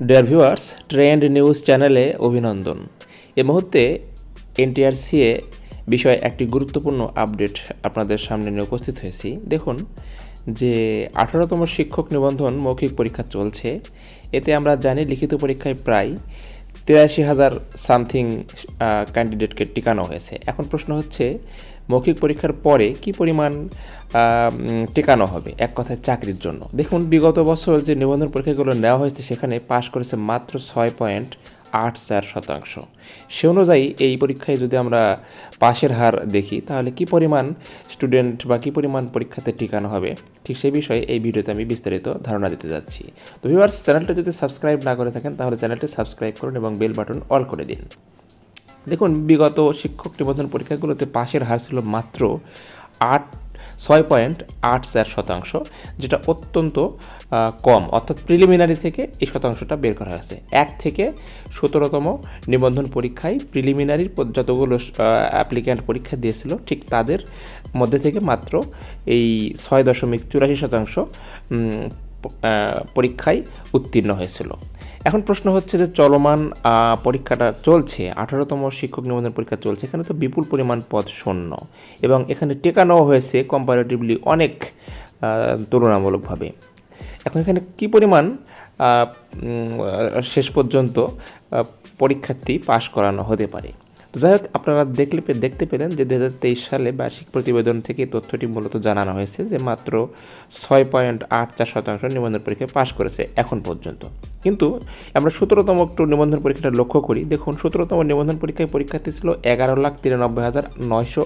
Dear viewers trend news চ্যানেলে অভিনন্দন। এ মুহূর্তে এনটিআরসিএ বিষয়ে একটি গুরুত্বপূর্ণ আপডেট আপনাদের সামনে নিয়ে উপস্থিত হয়েছি। দেখুন, যে আঠারোতম শিক্ষক নিবন্ধন মৌখিক পরীক্ষা চলছে। এতে আমরা জানি লিখিত পরীক্ষায় প্রায় তিরাশি হাজার সামথিং ক্যান্ডিডেটকে টিকানো হয়েছে। এখন প্রশ্ন হচ্ছে মৌখিক পরীক্ষার পরে কি পরিমাণ টিকানো হবে? এক কথায় চাকরির জন্য। দেখুন, বিগত বছর যে নিবন্ধন পরীক্ষাগুলো নেওয়া হয়েছে, সেখানে পাশ করেছে মাত্র ছয় পয়েন্ট আট চার শতাংশ। সে অনুযায়ী এই পরীক্ষায় যদি আমরা পাশের হার দেখি, তাহলে কি পরিমাণ স্টুডেন্ট বা কি পরিমাণ পরীক্ষাতে টিকানো হবে? ঠিক সেই বিষয়ে এই ভিডিওতে আমি বিস্তারিত ধারণা দিতে যাচ্ছি। তো ভিউয়ার্স চ্যানেলটা যদি সাবস্ক্রাইব না করে থাকেন, তাহলে চ্যানেলটি সাবস্ক্রাইব করুন এবং বেল বাটন অল করে দিন। দেখুন, বিগত শিক্ষক নিবন্ধন পরীক্ষাগুলোতে পাশের হার ছিল মাত্র আট, ছয় পয়েন্ট আট চার শতাংশ, যেটা অত্যন্ত কম। অর্থাৎ প্রিলিমিনারি থেকে এই শতাংশটা বের করা হয়েছে। এক থেকে সতেরোতম নিবন্ধন পরীক্ষায় প্রিলিমিনারির যতগুলো অ্যাপ্লিক্যান্ট পরীক্ষা দিয়েছিল, ঠিক তাদের মধ্যে থেকে মাত্র এই ছয় দশমিক চুরাশি শতাংশ পরীক্ষায় উত্তীর্ণ হয়েছিল। এখন প্রশ্ন হচ্ছে যে চলমান পরীক্ষাটা চলছে, আঠারোতম শিক্ষক নিবন্ধন পরীক্ষা চলছে, এখানে তো বিপুল পরিমাণ পদ শূন্য এবং এখানে টেকানো হয়েছে কম্পারেটিভলি অনেক তুলনামূলকভাবে। এখন এখানে কি পরিমাণ শেষ পর্যন্ত পরীক্ষার্থী পাশ করানো হতে পারে? তো যাই হোক, আপনারা দেখলে দেখতে পেলেন যে দুহাজার তেইশ সালে বার্ষিক প্রতিবেদন থেকে তথ্যটি মূলত জানানো হয়েছে যে মাত্র ছয় পয়েন্ট আট চার শতাংশ নিবন্ধন পরীক্ষায় পাশ করেছে এখন পর্যন্ত। কিন্তু আমরা সতেরোতম একটু নিবন্ধন পরীক্ষাটা লক্ষ্য করি। দেখুন, সতেরোতম নিবন্ধন পরীক্ষায় পরীক্ষার্থী ছিল এগারো লাখ তিরানব্বই হাজার নয়শো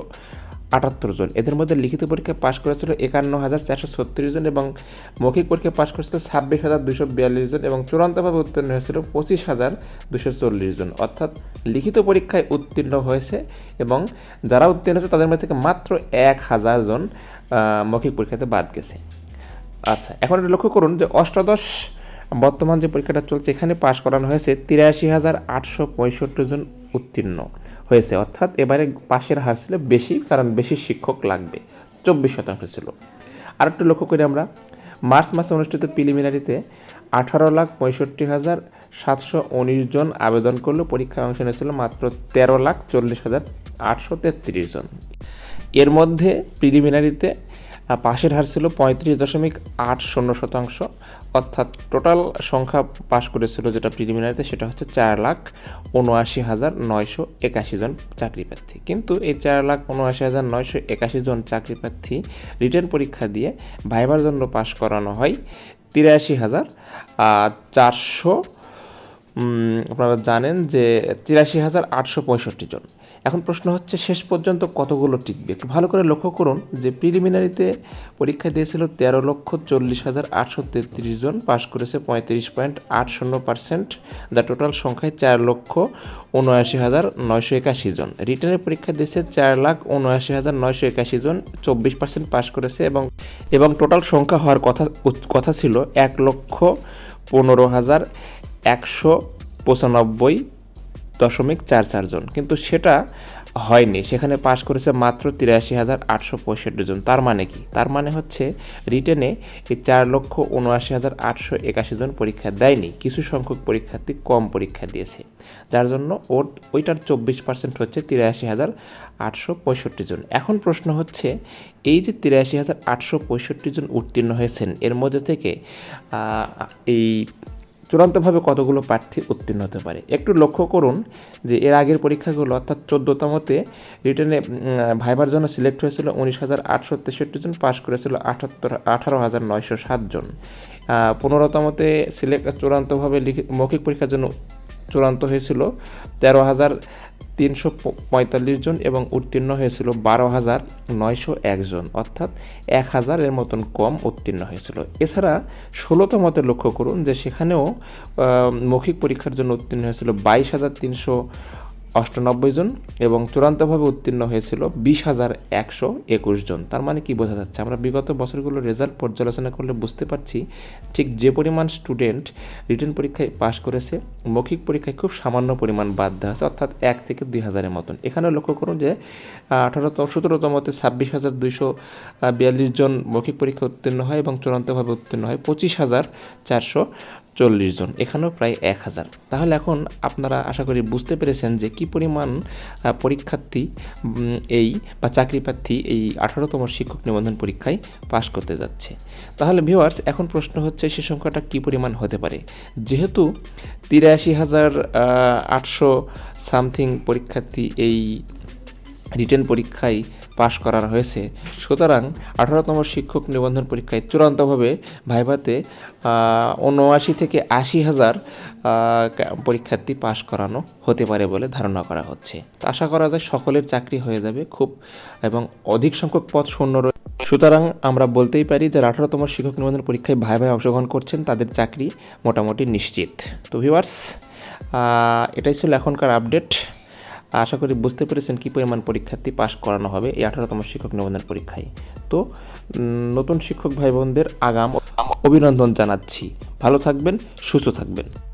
আটাত্তর জন। এদের মধ্যে লিখিত পরীক্ষায় পাশ করেছিল একান্ন হাজার চারশো ছত্রিশ জন এবং মৌখিক পরীক্ষায় পাশ করেছিল ছাব্বিশ হাজার দুশো বিয়াল্লিশ জন এবং চূড়ান্তভাবে উত্তীর্ণ হয়েছিল পঁচিশ হাজার দুশো চল্লিশ জন। অর্থাৎ লিখিত পরীক্ষায় উত্তীর্ণ হয়েছে এবং যারা উত্তীর্ণ হয়েছে তাদের মধ্যে থেকে মাত্র এক হাজার জন মৌখিক পরীক্ষাতে বাদ গেছে। আচ্ছা এখন লক্ষ্য করুন যে অষ্টাদশ বর্তমান যে পরীক্ষাটা চলছে, এখানে পাশ করানো হয়েছে তিরাশি হাজার আটশো পঁয়ষট্টি জন উত্তীর্ণ হয়েছে। অর্থাৎ এবারে পাশের হার ছিল বেশি, কারণ বেশি শিক্ষক লাগবে, চব্বিশ শতাংশ ছিল। আর একটু লক্ষ্য করি আমরা, মার্চ মাসে অনুষ্ঠিত প্রিলিমিনারিতে আঠারো লাখ পঁয়ষট্টি হাজার সাতশো উনিশ জন আবেদন করলেও পরীক্ষায় অংশ নিয়েছিল মাত্র তেরো লাখ চল্লিশ হাজার আটশো তেত্রিশ জন। এর মধ্যে প্রিলিমিনারিতে পাশের হার ছিল পঁয়ত্রিশ দশমিক আট শূন্য শতাংশ অর্থাৎ টোটাল সংখ্যা পাশ করেছিল যেটা প্রিলিমিনারিতে সেটা হচ্ছে চার লাখ উনআশি হাজার নয়শো একাশি জন চাকরি প্রার্থী। কিন্তু এই চার লাখ উনআশি হাজার নয়শো একাশি জন চাকরি প্রার্থী রিটার্ন পরীক্ষা দিয়ে ভাইবার জন্য পাশ করানো হয় তিরাশি হাজার। চারশো আপনারা জানেন যে তিরাশি হাজার আটশো পঁয়ষট্টি জন। এখন প্রশ্ন হচ্ছে, শেষ পর্যন্ত কতগুলো টিকবে? একটু ভালো করে লক্ষ্য করুন যে প্রিলিমিনারিতে পরীক্ষা দিয়েছিল তেরো লক্ষ চল্লিশ হাজার আটশো তেত্রিশ জন, পাশ করেছে পঁয়ত্রিশ পয়েন্ট আট শূন্য পার্সেন্ট। যা টোটাল সংখ্যায় চার লক্ষ উনআশি হাজার নয়শো একাশি জন। রিটার্নের পরীক্ষা দিয়েছে চার লাখ উনআশি হাজার নয়শো একাশি জন, চব্বিশ পার্সেন্ট পাশ করেছে এবং এবং টোটাল সংখ্যা হওয়ার কথা কথা ছিল এক লক্ষ পনেরো হাজার একশো পঁচানব্বই দশমিক চার চারজন কিন্তু সেটা হয়নি। সেখানে পাশ করেছে মাত্র তিরাশি হাজার আটশো পঁয়ষট্টি জন। তার মানে কি? তার মানে হচ্ছে রিটেনে এই চার লক্ষ উনআশি হাজার আটশো একাশি জন পরীক্ষা দেয়নি। কিছু সংখ্যক পরীক্ষার্থী কম পরীক্ষা দিয়েছে। যার জন্য ওর ওইটার চব্বিশ পার্সেন্ট হচ্ছে তিরাশি হাজার আটশো পঁয়ষট্টি জন। এখন প্রশ্ন হচ্ছে, এই যে তিরাশি হাজার আটশো পঁয়ষট্টি জন উত্তীর্ণ হয়েছেন, এর মধ্যে থেকে এই চূড়ান্তভাবে কতগুলো প্রার্থী উত্তীর্ণ হতে পারে? একটু লক্ষ্য করুন যে এর আগের পরীক্ষাগুলো অর্থাৎ চোদ্দোতমতে রিটার্নে ভাইবার জন্য সিলেক্ট হয়েছিল উনিশ হাজার আটশো তেষট্টি জন পাশ করেছিল আঠাত্তর আঠারো হাজার নয়শো সাত জন। আহ, পনেরোতমতে সিলেক্ট চূড়ান্তভাবে লিখিত মৌখিক পরীক্ষার জন্য চূড়ান্ত হয়েছিল তেরো হাজার তিনশো পঁয়তাল্লিশ জন এবং উত্তীর্ণ হয়েছিল বারো হাজার নয়শো একজন অর্থাৎ এক হাজারের মতন কম উত্তীর্ণ হয়েছিল। এছাড়া ষোলোতমতে লক্ষ্য করুন যে সেখানেও মৌখিক পরীক্ষার জন্য উত্তীর্ণ হয়েছিল বাইশ হাজার তিনশো অষ্টানব্বই জন এবং চূড়ান্তভাবে উত্তীর্ণ হয়েছিল বিশ হাজার একশো একুশ জন। তার মানে কি বোঝা যাচ্ছে? আমরা বিগত বছরগুলোর রেজাল্ট পর্যালোচনা করলে বুঝতে পারছি ঠিক যে পরিমাণ স্টুডেন্ট রিটার্ন পরীক্ষায় পাশ করেছে, মৌখিক পরীক্ষায় খুব সামান্য পরিমাণ বাদ দেওয়া আছে, অর্থাৎ এক থেকে দুই হাজারের মতন। এখানে লক্ষ্য করুন যে আঠারোতম সতেরোতমতে ছাব্বিশ হাজার দুইশো বিয়াল্লিশ জন মৌখিক পরীক্ষা উত্তীর্ণ হয় এবং চূড়ান্তভাবে উত্তীর্ণ হয় পঁচিশ হাজার চারশো চল্লিশ জন, এখানেও প্রায় এক হাজার। তাহলে এখন আপনারা আশা করি বুঝতে পেরেছেন যে কি পরিমাণ পরীক্ষার্থী এই বা চাকরি প্রার্থী এই আঠারোতম শিক্ষক নিবন্ধন পরীক্ষায় পাশ করতে যাচ্ছে। তাহলে ভিউয়ার্স এখন প্রশ্ন হচ্ছে সে সংখ্যাটা কী পরিমাণ হতে পারে? যেহেতু তিরাশি হাজার আটশো সামথিং পরীক্ষার্থী এই রিটেন পরীক্ষায় পাশ করার হয়েছে। সুতরাং আঠারোতম শিক্ষক নিবন্ধন পরীক্ষায় চূড়ান্তভাবে ভাইভাতে উনআশি থেকে আশি হাজার পরীক্ষার্থী পাশ করানো হতে পারে বলে ধারণা করা হচ্ছে। আশা করা যায় সকলের চাকরি হয়ে যাবে খুব, এবং অধিক সংখ্যক পদ শূন্য সুতরাং আমরা বলতেই পারি যে আঠারোতম শিক্ষক নিবন্ধন পরীক্ষায় ভাই ভাই অংশগ্রহণ করছেন তাদের চাকরি মোটামুটি নিশ্চিত। তো ভিউয়ার্স এটাই ছিল এখনকার আপডেট আশা করি বুঝতে পেরেছেন কী পরিমাণ পরীক্ষার্থী পাশ করানো হবে এই আঠারোতম শিক্ষক নিবন্ধন পরীক্ষায়। তো নতুন শিক্ষক ভাই বোনদের আগাম অভিনন্দন জানাচ্ছি। ভালো থাকবেন, সুস্থ থাকবেন।